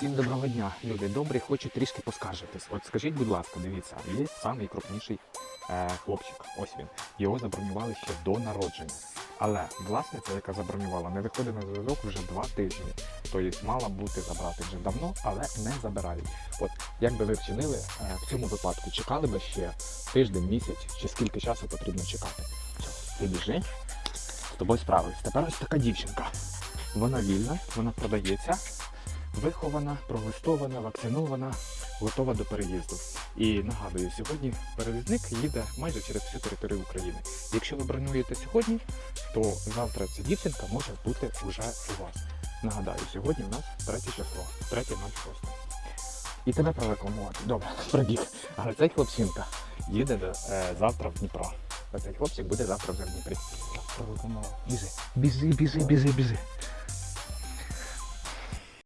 Всім доброго дня, люди добрі, хочу трішки поскаржитись. От скажіть, будь ласка, дивіться, є самий крупніший е, хлопчик. Ось він. Його забронювали ще до народження. Але власниця, яка забронювала, не виходить на зв'язок вже два тижні. Тобто мала бути забрати вже давно, але не забирають. От як би ви вчинили е, в цьому випадку? Чекали би ще тиждень, місяць, чи скільки часу потрібно чекати? Ти біжи, з тобою справились. Тепер ось така дівчинка. Вона вільна, вона продається вихована, пролистована, вакцинована, готова до переїзду. І нагадую, сьогодні перевізник їде майже через всю територію України. Якщо ви бронюєте сьогодні, то завтра ця дівчинка може бути вже у вас. Нагадаю, сьогодні у нас третє число, 3.06. І тебе прорекламувати. Добре, пробіг. Але цей хлопчинка їде до, е, завтра в Дніпро. А цей хлопчик буде завтра вже в Дніпрі. Прорекламував. Біжи, біжи, біжи, біжи, біжи.